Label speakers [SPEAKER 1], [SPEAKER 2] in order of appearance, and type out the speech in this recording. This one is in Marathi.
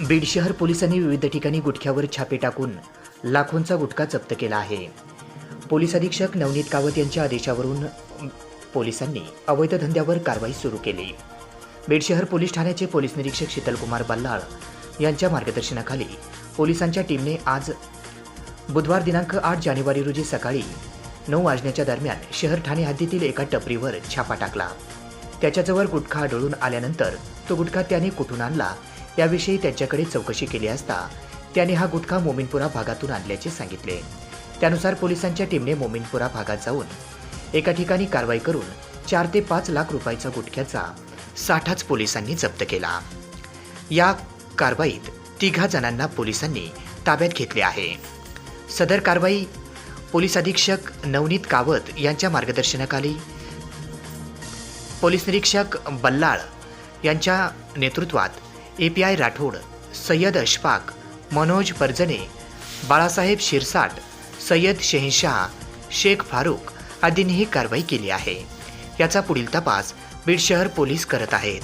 [SPEAKER 1] बीड शहर पोलिसांनी विविध ठिकाणी गुटख्यावर छापे टाकून लाखोंचा गुटखा जप्त केला आहे. पोलीस अधीक्षक नवनीत कावत यांच्या आदेशावरून पोलिसांनी अवैध धंद्यावर कारवाई सुरू केली. बीड शहर पोलीस ठाण्याचे पोलीस निरीक्षक शीतलकुमार बल्लाळ यांच्या मार्गदर्शनाखाली पोलिसांच्या टीमने आज बुधवार दिनांक आठ जानेवारी रोजी सकाळी नऊ वाजण्याच्या दरम्यान शहर ठाणे हद्दीतील एका टपरीवर छापा टाकला. त्याच्याजवळ गुटखा आढळून आल्यानंतर तो गुटखा त्याने कुठून आणला याविषयी त्यांच्याकडे चौकशी केली असता त्याने हा गुटखा मोमिनपुरा भागातून आणल्याचे सांगितले. त्यानुसार पोलिसांच्या टीमने मोमिनपुरा भागात जाऊन एका ठिकाणी कारवाई करून चार ते पाच लाख रुपयाचा गुटख्याचा साठाच पोलिसांनी जप्त केला. या कारवाईत तिघा जणांना पोलिसांनी ताब्यात घेतले आहे. सदर कारवाई पोलीस अधीक्षक नवनीत कावत यांच्या मार्गदर्शनाखाली पोलीस निरीक्षक बल्लाळ यांच्या नेतृत्वात A P I Rathod Sayyad Ashfaq Manoj Parjane Balasaheb Shirsat Sayyad Shahenshah Shaikh Farooq आदींनी ही कारवाई केली आहे. याचा पुढील तपास बीड शहर पोलीस करत आहेत.